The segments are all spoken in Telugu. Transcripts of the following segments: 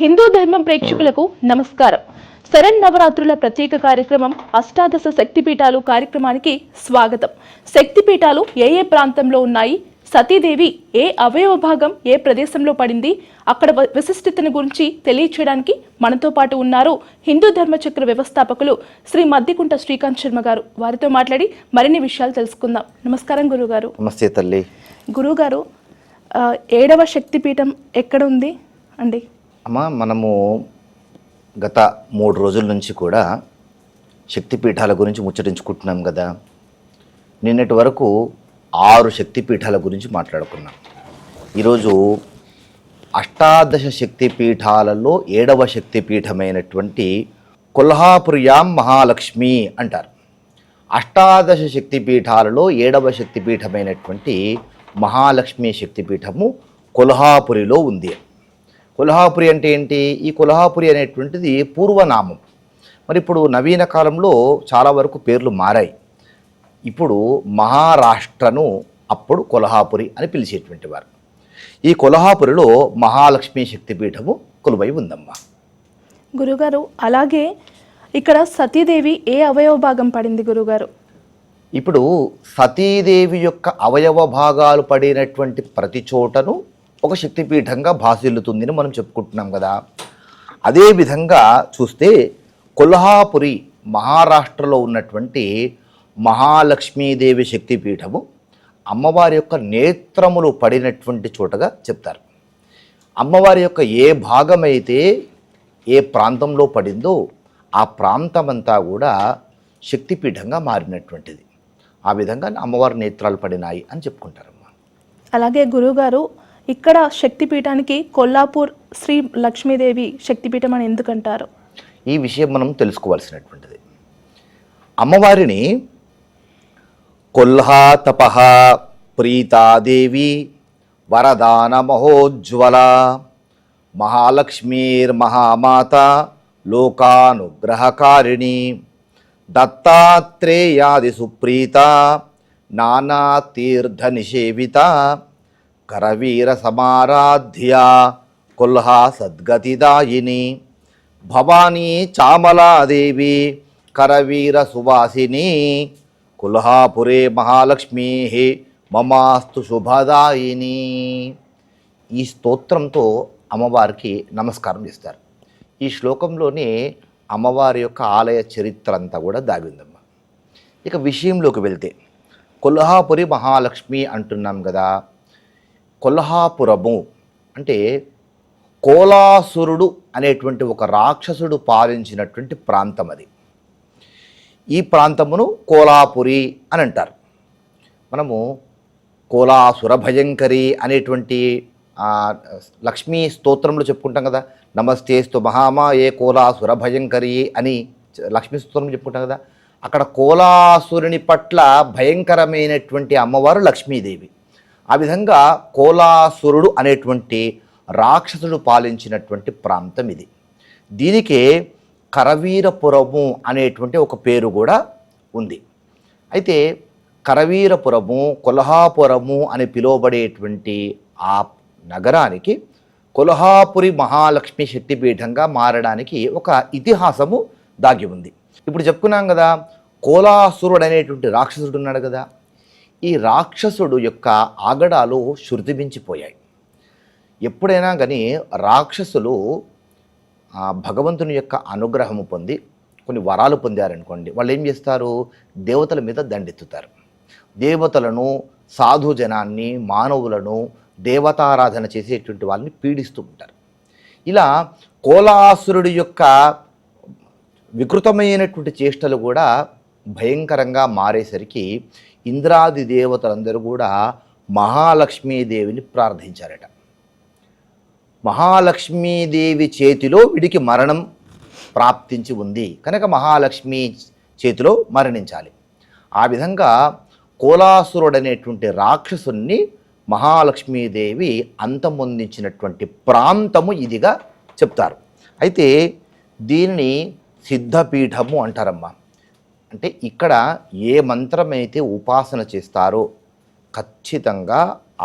హిందూ ధర్మం ప్రేక్షకులకు నమస్కారం. శరణ్ నవరాత్రుల ప్రత్యేక కార్యక్రమం అష్టాదశ శక్తిపీఠాలు కార్యక్రమానికి స్వాగతం. శక్తిపీఠాలు ఏ ఏ ప్రాంతంలో ఉన్నాయి? సతీదేవి ఏ అవయవ భాగం ఏ ప్రదేశంలో పడింది? అక్కడ విశిష్టతను గురించి తెలియచేయడానికి మనతో పాటు ఉన్నారు హిందూ ధర్మచక్ర వ్యవస్థాపకులు శ్రీ మద్దికుంట శ్రీకాంత్ శర్మ గారు. వారితో మాట్లాడి మరిన్ని విషయాలు తెలుసుకుందాం. నమస్కారం గురుగారు. నమస్తే తల్లి. గురుగారు ఏడవ శక్తిపీఠం ఎక్కడ ఉంది? అండి. అమ్మ మనము గత మూడు రోజుల నుంచి కూడా శక్తిపీఠాల గురించి ముచ్చటించుకుంటున్నాం కదా. నిన్నటి వరకు ఆరు శక్తిపీఠాల గురించి మాట్లాడుకున్నాం. ఈరోజు అష్టాదశ శక్తిపీఠాలలో ఏడవ శక్తిపీఠమైనటువంటి కొల్హాపుర్యాం మహాలక్ష్మి అంటారు. అష్టాదశ శక్తిపీఠాలలో ఏడవ శక్తిపీఠమైనటువంటి మహాలక్ష్మి శక్తిపీఠము కొల్హాపురిలో ఉంది. కొల్హాపురి అంటే ఏంటి? ఈ కొల్హాపురి అనేటువంటిది పూర్వనామం. మరి ఇప్పుడు నవీన కాలంలో చాలా వరకు పేర్లు మారాయి. ఇప్పుడు మహారాష్ట్రను అప్పుడు కొల్హాపురి అని పిలిచేటువంటి వారు. ఈ కొల్హాపురిలో మహాలక్ష్మి శక్తిపీఠము కొలువై ఉందమ్మా. గురుగారు అలాగే ఇక్కడ సతీదేవి ఏ అవయవ భాగం పడింది గురుగారు? ఇప్పుడు సతీదేవి యొక్క అవయవ భాగాలు పడినటువంటి ప్రతి చోటను ఒక శక్తిపీఠంగా భాసిల్లుతుందని మనం చెప్పుకుంటున్నాం కదా. అదేవిధంగా చూస్తే కొల్హాపురి మహారాష్ట్రలో ఉన్నటువంటి మహాలక్ష్మీదేవి శక్తిపీఠము అమ్మవారి యొక్క నేత్రములు పడినటువంటి చోటగా చెప్తారు. అమ్మవారి యొక్క ఏ భాగమైతే ఏ ప్రాంతంలో పడిందో ఆ ప్రాంతమంతా కూడా శక్తిపీఠంగా మారినటువంటిది. ఆ విధంగా అమ్మవారి నేత్రాలు పడినాయి అని చెప్పుకుంటారమ్మా. అలాగే గురువుగారు ఇక్కడ శక్తిపీఠానికి కొల్లాపూర్ శ్రీ లక్ష్మీదేవి శక్తిపీఠం అని ఎందుకంటారు? ఈ విషయం మనం తెలుసుకోవాల్సినటువంటిది. అమ్మవారిని కొల్హా తపహ ప్రీతాదేవి వరదాన మహోజ్వల మహాలక్ష్మీర్ మహామాత లోకానుగ్రహకారిణి దత్తాత్రేయాది సుప్రీత నానా తీర్థ నిషేవిత కరవీర సమారాధ్య కొల్హా సద్గతిదాయిని. భవానీ చామలాదేవి కరవీర సువాసిని. కుల్హాపురే మహాలక్ష్మీ మమాస్తు శుభదాయిని. ఈ స్తోత్రంతో అమ్మవారికి నమస్కారం చేస్తారు. ఈ శ్లోకంలోనే అమ్మవారి యొక్క ఆలయ చరిత్ర అంతా కూడా దాగిందమ్మా. ఇక విషయంలోకి వెళ్తే కొల్హాపురి మహాలక్ష్మి అంటున్నాం కదా కొల్హాపురము అంటే కోలాసురుడు అనేటువంటి ఒక రాక్షసుడు పాలించినటువంటి ప్రాంతం అది ఈ ప్రాంతమును కోలాపురి అని అంటారు మనము కోలాసుర భయంకరి అనేటువంటి లక్ష్మీ స్తోత్రంలో చెప్పుకుంటాం కదా. నమస్తేస్తు మహామా ఏ కోలాసుర భయంకరి అని లక్ష్మీ స్తోత్రం చెప్పుకుంటాం కదా. అక్కడ కోలాసురుని పట్ల భయంకరమైనటువంటి అమ్మవారు లక్ష్మీదేవి. ఆ విధంగా కోలాసురుడు అనేటువంటి రాక్షసుడు పాలించినటువంటి ప్రాంతం ఇది. దీనికే కరవీరపురము అనేటువంటి ఒక పేరు కూడా ఉంది. అయితే కరవీరపురము కొల్హాపురము అని పిలువబడేటువంటి ఆ నగరానికి కొల్హాపురి మహాలక్ష్మి శక్తిపీఠంగా మారడానికి ఒక ఇతిహాసము దాగి ఉంది. ఇప్పుడు చెప్పుకున్నాం కదా కోలాసురుడు అనేటువంటి రాక్షసుడు ఉన్నాడు కదా. ఈ రాక్షసుడు యొక్క ఆగడాలు శృతిమించిపోయాయి. ఎప్పుడైనా కానీ రాక్షసులు భగవంతుని యొక్క అనుగ్రహము పొంది కొన్ని వరాలు పొందారనుకోండి వాళ్ళు ఏం చేస్తారు? దేవతల మీద దండెత్తుతారు. దేవతలను సాధు జనాన్ని మానవులను దేవతారాధన చేసేటువంటి వాళ్ళని పీడిస్తూ ఉంటారు. ఇలా కోలాసురుడి యొక్క వికృతమైనటువంటి చేష్టలు కూడా భయంకరంగా మారేసరికి ఇంద్రాది దేవతలందరూ కూడా మహాలక్ష్మీదేవిని ప్రార్థించారట. మహాలక్ష్మీదేవి చేతిలో వీడికి మరణం ప్రాప్తించి ఉంది. కనుక మహాలక్ష్మి చేతిలో మరణించాలి. ఆ విధంగా కోలాసురుడనేటువంటి రాక్షసుని మహాలక్ష్మీదేవి అంతమొందించినటువంటి ప్రాంతము ఇదిగా చెప్తారు. అయితే దీనిని సిద్ధపీఠము అంటారమ్మా. అంటే ఇక్కడ ఏ మంత్రమైతే ఉపాసన చేస్తారో ఖచ్చితంగా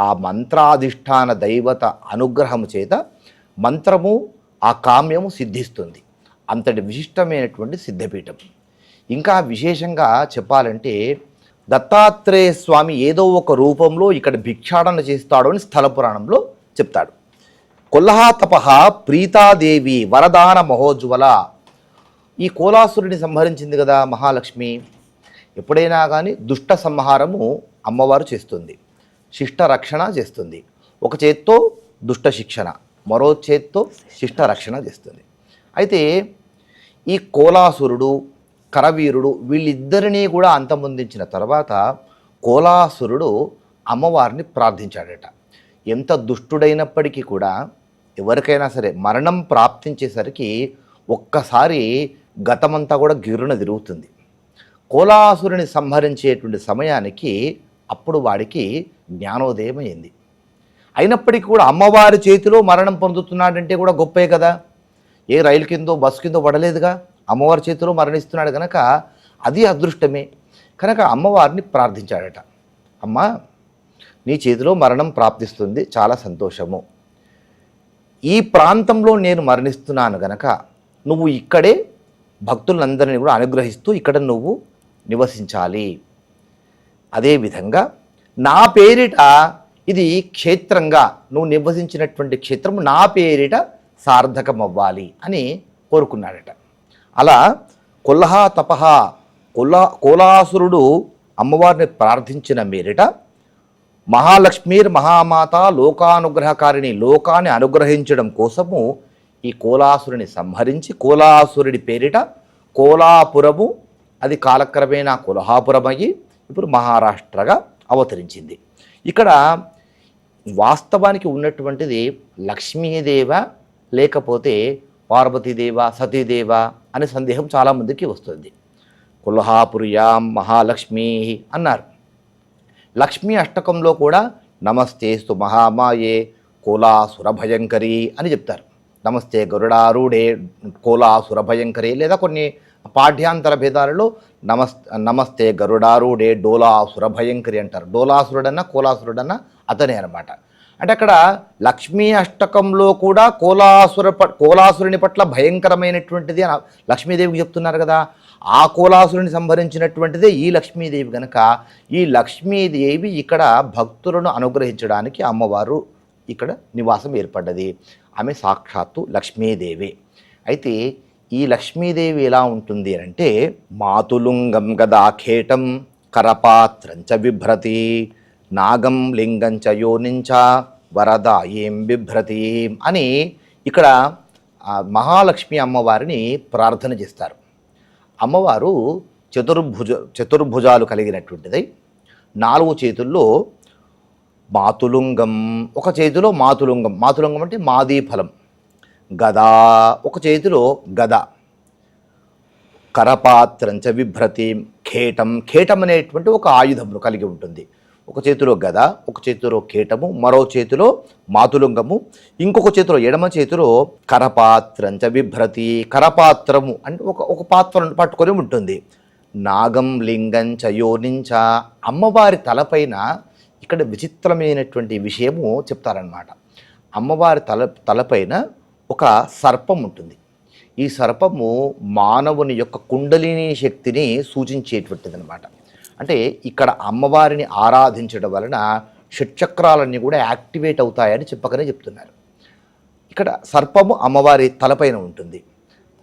ఆ మంత్రాధిష్టాన దైవత అనుగ్రహము చేత మంత్రము ఆ కామ్యము సిద్ధిస్తుంది. అంతటి విశిష్టమైనటువంటి సిద్ధపీఠం. ఇంకా విశేషంగా చెప్పాలంటే దత్తాత్రేయ స్వామి ఏదో ఒక రూపంలో ఇక్కడ భిక్షాటన చేస్తాడు అని స్థల పురాణంలో చెప్తాడు. కొల్హాతప ప్రీతాదేవి వరదాన మహోజ్వల ఈ కోలాసురుడిని సంహరించింది కదా మహాలక్ష్మి. ఎప్పుడైనా కానీ దుష్ట సంహారము అమ్మవారు చేస్తుంది. శిష్ట రక్షణ చేస్తుంది. ఒక చేత్తో దుష్ట శిక్షణ మరో చేత్తో శిష్ట రక్షణ చేస్తుంది. అయితే ఈ కోలాసురుడు కరవీరుడు వీళ్ళిద్దరినీ కూడా అంతమొందించిన తర్వాత కోలాసురుడు అమ్మవారిని ప్రార్థించాడట. ఎంత దుష్టుడైనప్పటికీ కూడా ఎవరికైనా సరే మరణం ప్రాప్తించేసరికి ఒక్కసారి గతమంతా కూడా గిరున తిరుగుతుంది. కోలాసురుని సంహరించేటువంటి సమయానికి అప్పుడు వాడికి జ్ఞానోదయం అయింది. అయినప్పటికీ కూడా అమ్మవారి చేతిలో మరణం పొందుతున్నాడంటే కూడా గొప్పే కదా. ఏ రైలు కిందో బస్సు కిందో పడలేదుగా. అమ్మవారి చేతిలో మరణిస్తున్నాడు కనుక అది అదృష్టమే. కనుక అమ్మవారిని ప్రార్థించాడట. అమ్మ నీ చేతిలో మరణం ప్రాప్తిస్తుంది. చాలా సంతోషము. ఈ ప్రాంతంలో నేను మరణిస్తున్నాను గనక నువ్వు ఇక్కడే భక్తులందరినీ కూడా అనుగ్రహిస్తూ ఇక్కడ నువ్వు నివసించాలి. అదేవిధంగా నా పేరిట ఇది క్షేత్రంగా నువ్వు నివసించినటువంటి క్షేత్రం నా పేరిట సార్థకం అవ్వాలి అని కోరుకున్నాడట. అలా కొల్లహ తపహ కొల్లా కోలాసురుడు అమ్మవారిని ప్రార్థించిన మేరిట మహాలక్ష్మీర్ మహామాత లోకానుగ్రహకారిణి లోకాన్ని అనుగ్రహించడం కోసము ఈ కోలాసురుని సంహరించి కోలాసురుడి పేరిట కోలాపురము అది కాలక్రమేణా కొల్హాపురమయ్యి ఇప్పుడు మహారాష్ట్రగా అవతరించింది. ఇక్కడ వాస్తవానికి ఉన్నటువంటిది లక్ష్మీదేవ లేకపోతే పార్వతీదేవ సతీదేవ అనే సందేహం చాలామందికి వస్తుంది. కొల్హాపుర్యాం మహాలక్ష్మీ అన్నారు. లక్ష్మీ అష్టకంలో కూడా నమస్తేస్తు మహామాయే కోలాసుర భయంకరి అని చెప్తారు. నమస్తే గరుడారూఢే కోలాసుర భయంకరి లేదా కొన్ని పాఠ్యాంతర భేదాలలో నమస్ నమస్తే గరుడారూఢే డోలాసుర భయంకరి అంటారు. డోలాసురుడన్నా కోలాసురుడన్నా అతనే అనమాట అంటే అక్కడ లక్ష్మీ అష్టకంలో కూడా కోలాసుర ప- కోలాసురుని పట్ల భయంకరమైనటువంటిది అని లక్ష్మీదేవికి చెప్తున్నారు కదా. ఆ కోలాసురుని సంభరించినటువంటిదే ఈ లక్ష్మీదేవి కనుక ఈ లక్ష్మీదేవి ఇక్కడ భక్తులను అనుగ్రహించడానికి అమ్మవారు ఇక్కడ నివాసం ఏర్పడ్డది. ఆమె సాక్షాత్తు లక్ష్మీదేవి. అయితే ఈ లక్ష్మీదేవి ఎలా ఉంటుంది అంటే మాతులుంగం గదాఖేటం కరపాత్రంచ బిభ్రతి నాగం లింగంచ యోనించ వరద ఏం బిభ్రతి అని ఇక్కడ మహాలక్ష్మి అమ్మవారిని ప్రార్థన చేస్తారు. అమ్మవారు చతుర్భుజ చతుర్భుజాలు కలిగినటువంటిది నాలుగు చేతుల్లో మాతులుంగం. ఒక చేతిలో మాతులుంగం. మాతులుంగం అంటే మాదీ ఫలం. గదా. ఒక చేతిలో గద. కరపాత్రంచ విభ్రతి. ఖేటం. ఖేటం అనేటువంటి ఒక ఆయుధమును కలిగి ఉంటుంది. ఒక చేతిలో గద ఒక చేతిలో ఖేటము మరో చేతిలో మాతులుంగము ఇంకొక చేతిలో ఎడమ చేతిలో కరపాత్రంచ విభ్రతి. కరపాత్రము అంటే ఒక ఒక పాత్రను పట్టుకొని ఉంటుంది. నాగం లింగం చయోనించ అమ్మవారి తలపైన ఇక్కడ విచిత్రమైనటువంటి విషయము చెప్తారనమాట అమ్మవారి తల తలపైన ఒక సర్పం ఉంటుంది. ఈ సర్పము మానవుని యొక్క కుండలిని శక్తిని సూచించేటువంటిది అనమాట అంటే ఇక్కడ అమ్మవారిని ఆరాధించడం వలన షట్చక్రాలన్నీ కూడా యాక్టివేట్ అవుతాయని చెప్పకనే చెప్తున్నారు. ఇక్కడ సర్పము అమ్మవారి తలపైన ఉంటుంది.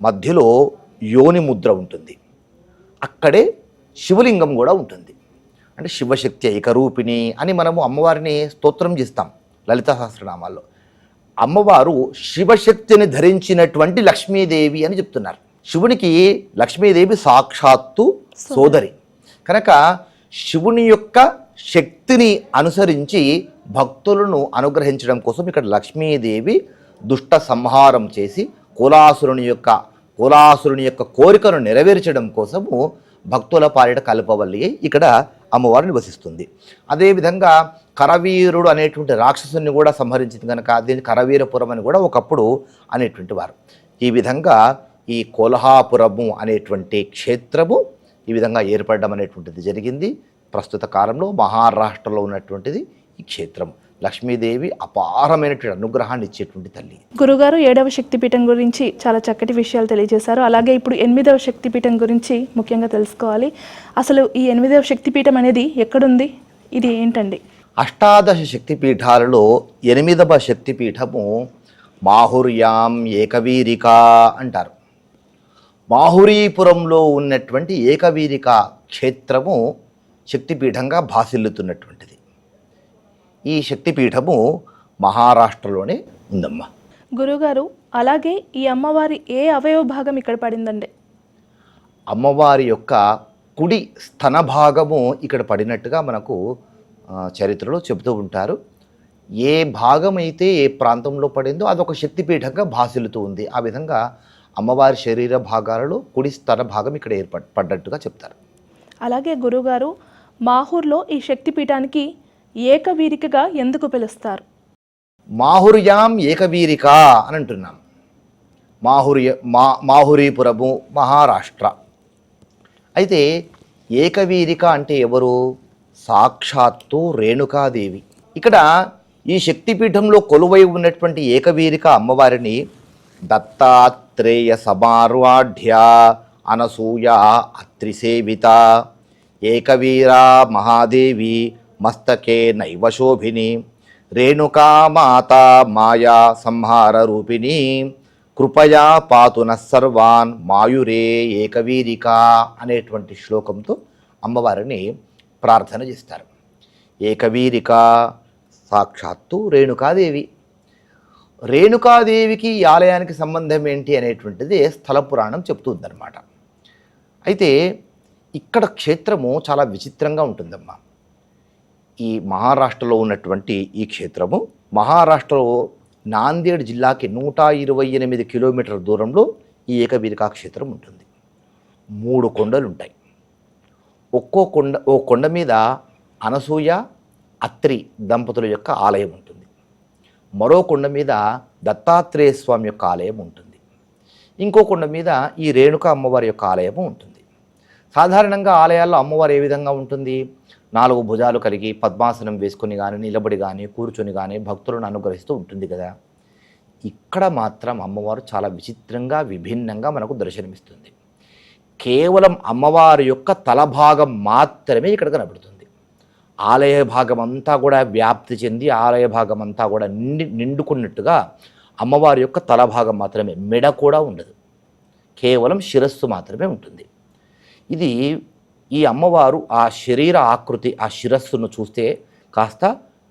మధ్యలో యోని ముద్ర ఉంటుంది. అక్కడే శివలింగం కూడా ఉంటుంది. అంటే శివశక్తి ఏకరూపిణి అని మనము అమ్మవారిని స్తోత్రం చేస్తాం లలిత సహస్రనామాల్లో. అమ్మవారు శివశక్తిని ధరించినటువంటి లక్ష్మీదేవి అని చెప్తున్నారు. శివునికి లక్ష్మీదేవి సాక్షాత్తు సోదరి. కనుక శివుని యొక్క శక్తిని అనుసరించి భక్తులను అనుగ్రహించడం కోసం ఇక్కడ లక్ష్మీదేవి దుష్ట సంహారం చేసి కోలాసురుని యొక్క కోలాసురుని యొక్క కోరికను నెరవేర్చడం కోసము భక్తుల పాలిట కల్పవల్లి ఇక్కడ అమ్మవారు నివసిస్తుంది. అదేవిధంగా కరవీరుడు అనేటువంటి రాక్షసుని కూడా సంహరించింది కనుక దీన్ని కరవీరపురం అని కూడా ఒకప్పుడు అనేటువంటి వారు. ఈ విధంగా ఈ కోల్హాపురము అనేటువంటి క్షేత్రము ఈ విధంగా ఏర్పడడం అనేటువంటిది జరిగింది. ప్రస్తుత కాలంలో మహారాష్ట్రలో ఉన్నటువంటిది ఈ క్షేత్రం. లక్ష్మీదేవి అపారమైనటువంటి అనుగ్రహాన్ని ఇచ్చేటువంటి తల్లి. గురుగారు ఏడవ శక్తిపీఠం గురించి చాలా చక్కటి విషయాలు తెలియజేశారు. అలాగే ఇప్పుడు ఎనిమిదవ శక్తిపీఠం గురించి ముఖ్యంగా తెలుసుకోవాలి. అసలు ఈ ఎనిమిదవ శక్తిపీఠం అనేది ఎక్కడుంది? ఇది ఏంటండి? అష్టాదశ శక్తిపీఠాలలో ఎనిమిదవ శక్తిపీఠము మాహుర్యాం ఏకవీరిక అంటారు. మాహురీపురంలో ఉన్నటువంటి ఏకవీరిక క్షేత్రము శక్తిపీఠంగా భాసిల్లుతున్నటువంటిది ఈ శక్తిపీఠము మహారాష్ట్రలోనే ఉందమ్మా. గురుగారు అలాగే ఈ అమ్మవారి ఏ అవయవ భాగం ఇక్కడ పడిందండి? అమ్మవారి యొక్క కుడి స్తన భాగము ఇక్కడ పడినట్టుగా మనకు చరిత్రలో చెబుతూ ఉంటారు. ఏ భాగం అయితే ఏ ప్రాంతంలో పడిందో అదొక శక్తిపీఠంగా భాసిల్లుతూ ఉంది. ఆ విధంగా అమ్మవారి శరీర భాగాలలో కుడి స్తన భాగం ఇక్కడ ఏర్పడ్ పడ్డట్టుగా చెప్తారు. అలాగే గురుగారు మాహూర్లో ఈ శక్తిపీఠానికి ఏకవీరికగా ఎందుకు పిలుస్తారు? మాహుర్యాం ఏకవీరిక అని అంటున్నాం. మాహుర్య మా మాహురీపురము మహారాష్ట్ర. అయితే ఏకవీరిక అంటే ఎవరు? సాక్షాత్తు రేణుకాదేవి. ఇక్కడ ఈ శక్తిపీఠంలో కొలువై ఉన్నటువంటి ఏకవీరిక అమ్మవారిని దత్తాత్రేయ సమార్వాఢ్య అనసూయ అత్రిసేవిత ఏకవీరా మహాదేవి మస్తకే నైవ శోభిని. రేణుకా రేణుకామాత మాయా సంహార రూపిణి. కృపయా పాతున సర్వాన్ మాయురే ఏకవీరిక అనేటువంటి శ్లోకంతో అమ్మవారిని ప్రార్థన చేస్తారు. ఏకవీరిక సాక్షాత్తు రేణుకాదేవి. రేణుకాదేవికి ఈ ఆలయానికి సంబంధం ఏంటి అనేటువంటిది స్థల పురాణం చెప్తుందన్నమాట అయితే ఇక్కడ క్షేత్రము చాలా విచిత్రంగా ఉంటుందమ్మా. ఈ మహారాష్ట్రలో ఉన్నటువంటి ఈ క్షేత్రము మహారాష్ట్రలో నాందేడ్ జిల్లాకి నూట ఇరవై ఎనిమిది కిలోమీటర్ల దూరంలో ఈ ఏకబీరికా క్షేత్రం ఉంటుంది. మూడు కొండలు ఉంటాయి ఒక్కో కొండ ఓ కొండ మీద అనసూయ అత్రి దంపతుల యొక్క ఆలయం ఉంటుంది. మరో కొండ మీద దత్తాత్రేయ స్వామి యొక్క ఆలయం ఉంటుంది. ఇంకో కొండ మీద ఈ రేణుక అమ్మవారి యొక్క ఆలయము ఉంటుంది. సాధారణంగా ఆలయాల్లో అమ్మవారు ఏ విధంగా ఉంటుంది? నాలుగు భుజాలు కలిగి పద్మాసనం వేసుకొని కానీ నిలబడి కానీ కూర్చొని కానీ భక్తులను అనుగ్రహిస్తూ ఉంటుంది కదా. ఇక్కడ మాత్రం అమ్మవారు చాలా విచిత్రంగా విభిన్నంగా మనకు దర్శనమిస్తుంది. కేవలం అమ్మవారి యొక్క తల భాగం మాత్రమే ఇక్కడ కనబడుతుంది. ఆలయ భాగం అంతా కూడా వ్యాప్తి చెంది ఆలయ భాగం అంతా కూడా నిండి నిండుకున్నట్టుగా అమ్మవారి యొక్క తల భాగం మాత్రమే మెడ కూడా ఉండదు. కేవలం శిరస్సు మాత్రమే ఉంటుంది. ఇది ఈ అమ్మవారు ఆ శరీర ఆకృతి ఆ శిరస్సును చూస్తే కాస్త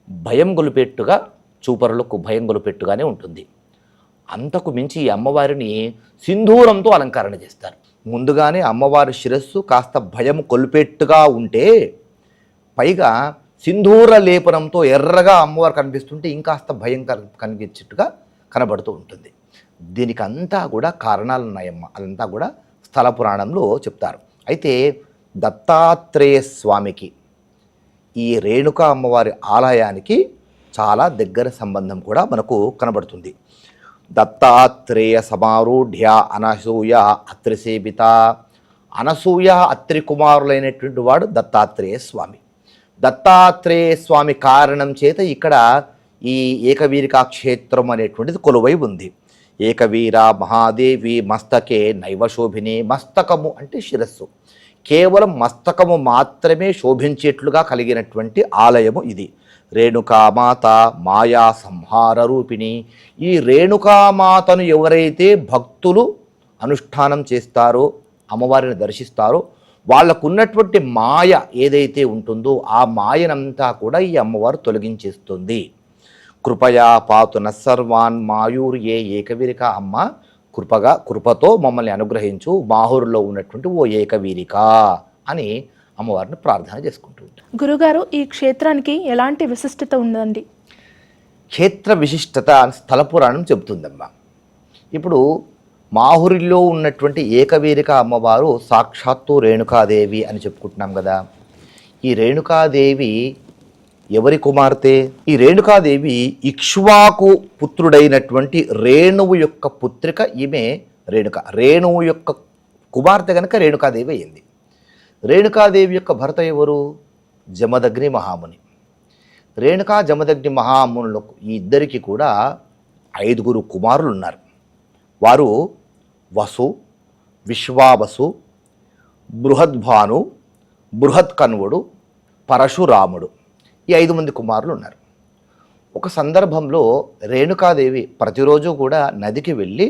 భయం గొలిపెట్టుగా చూపరులకు భయం గొలిపెట్టుగానే ఉంటుంది. అంతకు మించి ఈ అమ్మవారిని సింధూరంతో అలంకరణ చేస్తారు. ముందుగానే అమ్మవారి శిరస్సు కాస్త భయం కొలిపెట్టుగా ఉంటే పైగా సింధూర లేపనంతో ఎర్రగా అమ్మవారు కనిపిస్తుంటే ఇంకాస్త భయం కనిపించేట్టుగా కనబడుతూ ఉంటుంది. దీనికంతా కూడా కారణాలు ఉన్నాయమ్మ అదంతా కూడా స్థల పురాణంలో చెప్తారు. అయితే దత్తాత్రేయ స్వామికి ఈ రేణుక అమ్మవారి ఆలయానికి చాలా దగ్గర సంబంధం కూడా మనకు కనబడుతుంది. దత్తాత్రేయ సమారూఢ్య అనసూయ అత్రిసేవిత అనసూయ అత్రి కుమారులైనటువంటి వాడు దత్తాత్రేయ స్వామి. దత్తాత్రేయ స్వామి కారణం చేత ఇక్కడ ఈ ఏకవీరికా క్షేత్రం అనేటువంటిది కొలువై ఉంది. ఏకవీర మహాదేవి మస్తకే నైవశోభిని మస్తకము అంటే శిరస్సు. కేవలం మస్తకము మాత్రమే శోభించేట్లుగా కలిగినటువంటి ఆలయము ఇది. రేణుకామాత మాయా సంహార రూపిణి. ఈ రేణుకామాతను ఎవరైతే భక్తులు అనుష్ఠానం చేస్తారో అమ్మవారిని దర్శిస్తారో వాళ్ళకున్నటువంటి మాయ ఏదైతే ఉంటుందో ఆ మాయనంతా కూడా ఈ అమ్మవారు తొలగించేస్తుంది. కృపయా పాతున సర్వాన్ మాయూర్ ఏ ఏకవిరిక అమ్మ. కృపగా కృపతో మమ్మల్ని అనుగ్రహించు మాహూరులో ఉన్నటువంటి ఓ ఏకవీరిక అని అమ్మవారిని ప్రార్థన చేసుకుంటూ ఉంటాం. గురుగారు ఈ క్షేత్రానికి ఎలాంటి విశిష్టత ఉందండి? క్షేత్ర విశిష్టత అని స్థల పురాణం చెబుతుందమ్మా. ఇప్పుడు మాహురిలో ఉన్నటువంటి ఏకవీరిక అమ్మవారు సాక్షాత్తు రేణుకాదేవి అని చెప్పుకుంటున్నాం కదా. ఈ రేణుకాదేవి ఎవరి కుమార్తె? ఈ రేణుకాదేవి ఇక్ష్వాకు పుత్రుడైనటువంటి రేణువు యొక్క పుత్రిక ఈమె రేణుక. రేణువు యొక్క కుమార్తె కనుక రేణుకాదేవి అయింది రేణుకాదేవి యొక్క భర్త ఎవరు? జమదగ్ని మహాముని. రేణుకా జమదగ్ని మహామునులకు ఈ ఇద్దరికి కూడా ఐదుగురు కుమారులు ఉన్నారు వారు వసు విశ్వావసు బృహద్భాను బృహత్కన్వుడు పరశురాముడు. ఈ ఐదు మంది కుమారులు ఉన్నారు. ఒక సందర్భంలో రేణుకాదేవి ప్రతిరోజు కూడా నదికి వెళ్ళి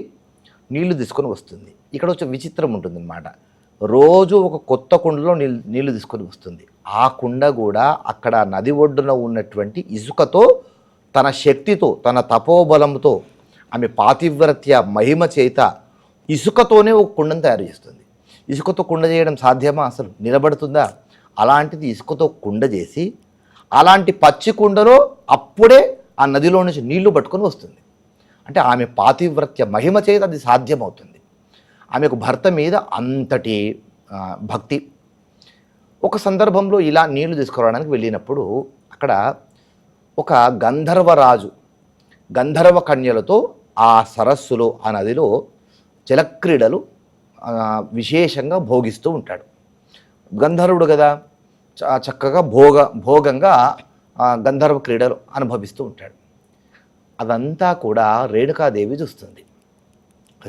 నీళ్ళు తీసుకొని వస్తుంది. ఇక్కడ వచ్చే విచిత్రం ఉంటుందన్నమాట. రోజు ఒక కొత్త కుండలో నీళ్ళు నీళ్ళు తీసుకొని వస్తుంది. ఆ కుండ కూడా అక్కడ నది ఒడ్డున ఉన్నటువంటి ఇసుకతో తన శక్తితో తన తపోబలంతో ఆమె పాతివ్రత్య మహిమ చేత ఇసుకతోనే ఒక కుండను తయారు చేస్తుంది. ఇసుకతో కుండ చేయడం సాధ్యమా? అసలు నిలబడుతుందా? అలాంటిది ఇసుకతో కుండ చేసి అలాంటి పచ్చి కుండలో అప్పుడే ఆ నదిలో నుంచి నీళ్ళు పట్టుకొని వస్తుంది. అంటే ఆమె పాతివ్రత్య మహిమ చేత అది సాధ్యమవుతుంది. ఆమెకు భర్త మీద అంతటి భక్తి. ఒక సందర్భంలో ఇలా నీళ్ళు తీసుకురావడానికి వెళ్ళినప్పుడు అక్కడ ఒక గంధర్వరాజు గంధర్వ కన్యలతో ఆ సరస్సులో ఆ నదిలో జలక్రీడలు విశేషంగా భోగిస్తూ ఉంటాడు. గంధర్వుడు కదా? చక్కగా భోగ భోగంగా గంధర్వ క్రీడలు అనుభవిస్తూ ఉంటాడు. అదంతా కూడా రేణుకాదేవి చూస్తుంది.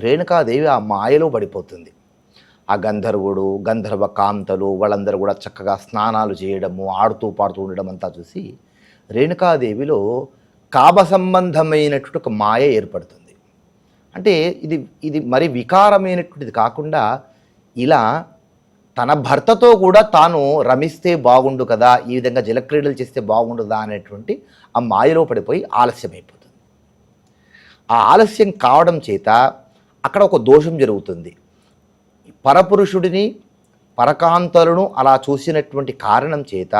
రేణుకాదేవి ఆ మాయలో పడిపోతుంది. ఆ గంధర్వుడు గంధర్వ కాంతలు వాళ్ళందరూ కూడా చక్కగా స్నానాలు చేయడము ఆడుతూ పాడుతూ ఉండడం అంతా చూసి రేణుకాదేవిలో కామ సంబంధమైనటువంటి ఒక మాయ ఏర్పడుతుంది. అంటే ఇది ఇది మరి వికారమైనటువంటిది కాకుండా ఇలా తన భర్తతో కూడా తాను రమిస్తే బాగుండు కదా ఈ విధంగా జలక్రీడలు చేస్తే బాగుండదా అనేటువంటి ఆ మాయలో పడిపోయి ఆలస్యమైపోతుంది. ఆ ఆలస్యం కావడం చేత అక్కడ ఒక దోషం జరుగుతుంది. పరపురుషుడిని పరకాంతలను అలా చూసినటువంటి కారణం చేత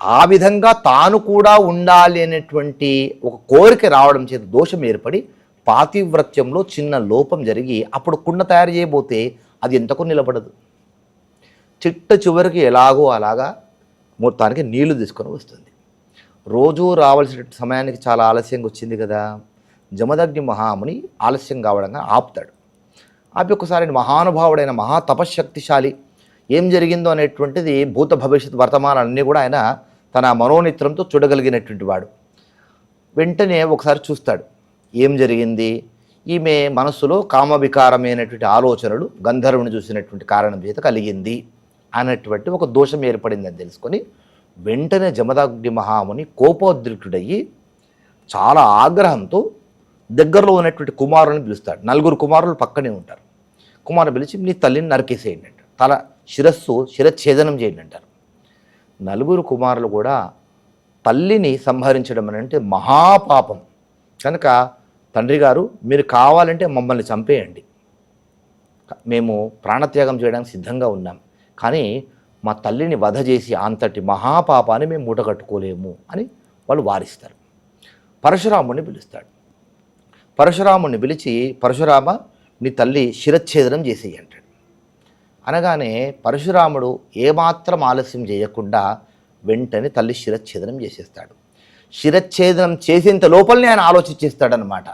ఆ విధంగా తాను కూడా ఉండాలి అనేటువంటి ఒక కోరిక రావడం చేత దోషం ఏర్పడి పాతివ్రత్యంలో చిన్న లోపం జరిగి అప్పుడు కుండ తయారు చేయబోతే అది ఎంతకు నిలబడదు? చిట్ట చివరికి ఎలాగో అలాగా మొత్తానికి నీళ్ళు తీసుకొని వస్తుంది. రోజూ రావాల్సిన సమయానికి చాలా ఆలస్యంగా వచ్చింది కదా. జమదగ్ని మహాముని ఆలస్యం కావడంగా ఆపుతాడు. ఆపి ఒకసారి మహానుభావుడైన మహా తపశ్శక్తిశాలి ఏం జరిగిందో అనేటువంటిది భూత భవిష్యత్ వర్తమానాలన్నీ కూడా ఆయన తన మనోనిత్రంతో చూడగలిగినటువంటి వాడు. వెంటనే ఒకసారి చూస్తాడు. ఏం జరిగింది? ఈమె మనస్సులో కామవికారమైనటువంటి ఆలోచనలు గంధర్వుని చూసినటువంటి కారణం చేత కలిగింది. అనేటువంటి ఒక దోషం ఏర్పడిందని తెలుసుకొని వెంటనే జమదగ్ని మహాముని కోపోద్రిక్తుడయ్యి చాలా ఆగ్రహంతో దగ్గరలో ఉన్నటువంటి కుమారుని పిలుస్తాడు. నలుగురు కుమారులు పక్కనే ఉంటారు. కుమారుని పిలిచి నీ తల్లిని నరికేసేయండి అంటారు. తల శిరస్సు శిరఛేదనం చేయండి అంటారు. నలుగురు కుమారులు కూడా తల్లిని సంహరించడం అని అంటే మహాపాపం. కనుక తండ్రి గారు మీరు కావాలంటే మమ్మల్ని చంపేయండి. మేము ప్రాణత్యాగం చేయడానికి సిద్ధంగా ఉన్నాం. కానీ మా తల్లిని వధ చేసి అంతటి మహాపాపాన్ని మేము మూటగట్టుకోలేము అని వాళ్ళు వారిస్తారు. పరశురాముడిని పిలుస్తాడు. పరశురాముడిని పిలిచి పరశురామ నీ తల్లి శిరచ్ఛేదనం చేసేయి అంటాడు. అనగానే పరశురాముడు ఏమాత్రం ఆలస్యం చేయకుండా వెంటనే తల్లి శిరచ్ఛేదనం చేసేస్తాడు. శిరచ్ఛేదనం చేసేంత లోపలనే ఆయన ఆలోచించేస్తాడనమాట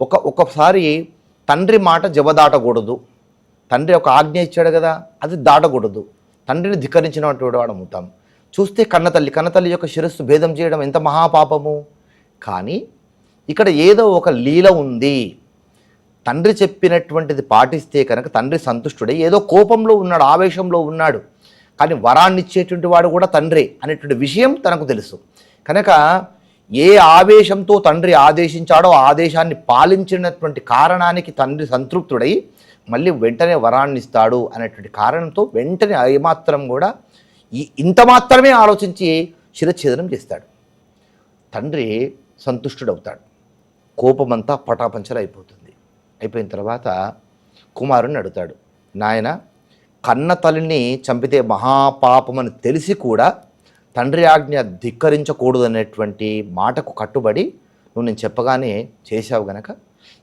ఒక ఒకసారి తండ్రి మాట జవదాటకూడదు. తండ్రి ఒక ఆజ్ఞ ఇచ్చాడు కదా అది దాటకూడదు. తండ్రిని ధిక్కరించినటువంటి వాడు అమ్ముతాం చూస్తే కన్నతల్లి కన్నతల్లి యొక్క శిరస్సు భేదం చేయడం ఎంత మహాపాపము. కానీ ఇక్కడ ఏదో ఒక లీల ఉంది. తండ్రి చెప్పినటువంటిది పాటిస్తే కనుక తండ్రి సంతుష్టుడై ఏదో కోపంలో ఉన్నాడు ఆవేశంలో ఉన్నాడు. కానీ వరాన్ని ఇచ్చేటువంటి వాడు కూడా తండ్రి అనేటువంటి విషయం తనకు తెలుసు. కనుక ఏ ఆవేశంతో తండ్రి ఆదేశించాడో ఆదేశాన్ని పాలించినటువంటి కారణానికి తండ్రి సంతృప్తుడై మళ్ళీ వెంటనే వరాన్ని ఇస్తాడు అనేటువంటి కారణంతో వెంటనే ఏమాత్రం కూడా ఈ ఇంత మాత్రమే ఆలోచించి శిరఛేదనం చేస్తాడు. తండ్రి సంతుష్టుడవుతాడు. కోపమంతా పటాపంచలు అయిపోతుంది అయిపోయిన తర్వాత కుమారుని అడుగుతాడు నాయన కన్న తల్లిని చంపితే మహాపాపమని తెలిసి కూడా తండ్రి ఆజ్ఞ ధిక్కరించకూడదు అనేటువంటి మాటకు కట్టుబడి నువ్వు నేను చెప్పగానే చేశావు గనక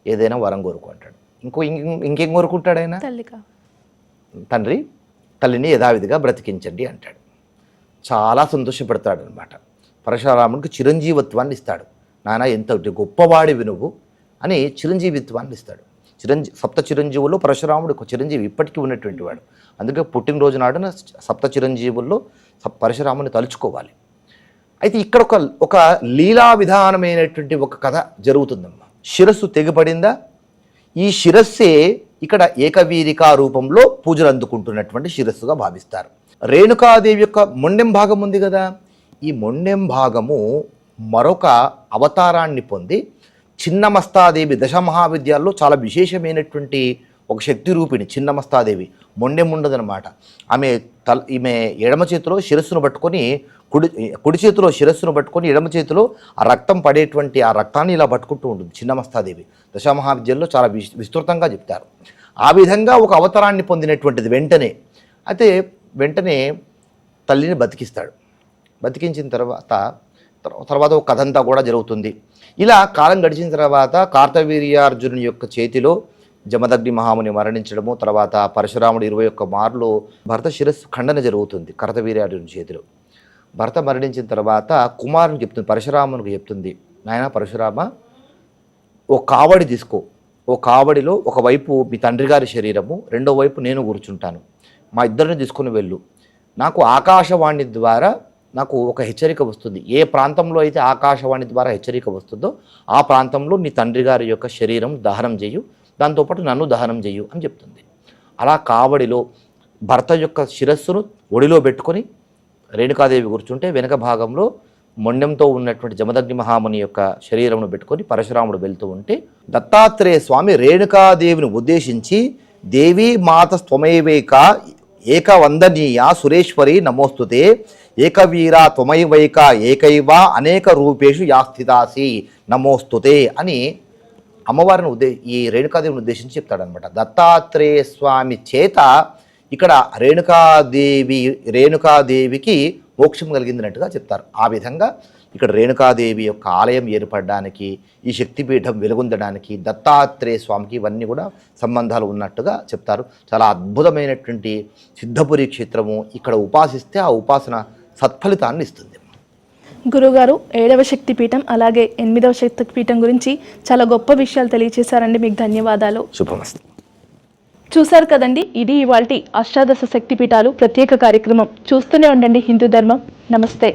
ఏదైనా వరం కోరుకుంటాడు ఇంకో ఇంక- ఇంకేం కోరుకుంటాడు ఆయన? తండ్రి తల్లిని యథావిధిగా బ్రతికించండి అంటాడు. చాలా సంతోషపడతాడు అనమాట పరశురాముడికి చిరంజీవత్వాన్ని ఇస్తాడు. నాన్న ఎంత గొప్పవాడివి నువ్వు అని చిరంజీవిత్వాన్ని ఇస్తాడు. చిరంజీ సప్త చిరంజీవుల్లో పరశురాముడు ఒక చిరంజీవి ఇప్పటికీ ఉన్నటువంటి వాడు. అందుకే పుట్టినరోజు నాడున సప్త చిరంజీవుల్లో సప్- పరశురాముని తలుచుకోవాలి. అయితే ఇక్కడ ఒక ఒక లీలా విధానమైనటువంటి ఒక కథ జరుగుతుందమ్మా. శిరస్సు తెగపడిందా? ఈ శిరస్సే ఇక్కడ ఏకవీరికా రూపంలో పూజలు అందుకుంటున్నటువంటి శిరస్సుగా భావిస్తారు. రేణుకాదేవి యొక్క మొండెం భాగం ఉంది కదా. ఈ మొండెం భాగము మరొక అవతారాన్ని పొంది చిన్నమస్తాదేవి దశమహావిద్యాల్లో చాలా విశేషమైనటువంటి ఒక శక్తి రూపిణి చిన్నమస్తాదేవి. మొండెం ఉండదనమాట ఆమె తల ఈమె ఎడమ చేతిలో శిరస్సును పట్టుకొని కుడి కుడి చేతిలో శిరస్సును పట్టుకొని ఎడమ చేతిలో ఆ రక్తం పడేటువంటి ఆ రక్తాన్ని ఇలా పట్టుకుంటూ ఉంటుంది చిన్నమస్తాదేవి. దశామహావిద్యంలో చాలా విస్తృతంగా చెప్తారు. ఆ విధంగా ఒక అవతారాన్ని పొందినటువంటిది వెంటనే. అయితే వెంటనే తల్లిని బతికిస్తాడు. బతికించిన తర్వాత తర్వాత ఒక కథ అంతా కూడా జరుగుతుంది. ఇలా కాలం గడిచిన తర్వాత కార్తవీర్యార్జునుని యొక్క చేతిలో జమదగ్ని మహాముని మరణించడము తర్వాత పరశురాముడు ఇరవై ఒక్క మార్లు భరత శిరస్సు ఖండన జరుగుతుంది కార్తవీర్యార్జుని చేతిలో. భర్త మరణించిన తర్వాత కుమారుని చెప్తుంది పరశురామునికి చెప్తుంది నాయన పరశురామ ఓ కావడి తీసుకో. ఓ కావడిలో ఒకవైపు మీ తండ్రి గారి శరీరము రెండో వైపు నేను కూర్చుంటాను. మా ఇద్దరిని తీసుకుని వెళ్ళు. నాకు ఆకాశవాణి ద్వారా నాకు ఒక హెచ్చరిక వస్తుంది. ఏ ప్రాంతంలో అయితే ఆకాశవాణి ద్వారా హెచ్చరిక వస్తుందో ఆ ప్రాంతంలో నీ తండ్రి గారి యొక్క శరీరం దహనం చేయు. దాంతోపాటు నన్ను దహనం చేయు అని చెప్తుంది. అలా కావడిలో భర్త యొక్క శిరస్సును ఒడిలో పెట్టుకొని రేణుకాదేవి కూర్చుంటే వెనక భాగంలో మొండెంతో ఉన్నటువంటి జమదగ్ని మహాముని యొక్క శరీరమును పెట్టుకొని పరశురాముడు వెళ్తూ ఉంటే దత్తాత్రేయ స్వామి రేణుకాదేవిని ఉద్దేశించి దేవి మాత స్వమైవేక ఏకవందనీయ సురేశ్వరి నమోస్తుతే ఏకవీర త్వమైవైక ఏకైవ అనేక రూపేషు యాస్థితాసి నమోస్తుతే అని అమ్మవారిని ఉద్దే ఈ రేణుకాదేవిని ఉద్దేశించి చెప్తాడనమాట దత్తాత్రేయ స్వామి చేత ఇక్కడ రేణుకాదేవి రేణుకాదేవికి మోక్షం కలిగిందినట్టుగా చెప్తారు. ఆ విధంగా ఇక్కడ రేణుకాదేవి యొక్క ఆలయం ఏర్పడడానికి ఈ శక్తిపీఠం వెలుగొందడానికి దత్తాత్రేయ స్వామికి ఇవన్నీ కూడా సంబంధాలు ఉన్నట్టుగా చెప్తారు. చాలా అద్భుతమైనటువంటి సిద్ధపురి క్షేత్రము ఇక్కడ ఉపాసిస్తే ఆ ఉపాసన సత్ఫలితాన్ని ఇస్తుంది. గురుగారు ఏడవ శక్తి పీఠం అలాగే ఎనిమిదవ శక్తి పీఠం గురించి చాలా గొప్ప విషయాలు తెలియజేశారండి మీకు ధన్యవాదాలు. శుభమస్తు. చూశారు కదండి ఇది ఇవాళ అష్టాదశ శక్తిపీఠాలు ప్రత్యేక కార్యక్రమం. చూస్తూనే ఉండండి హిందూ ధర్మం. నమస్తే.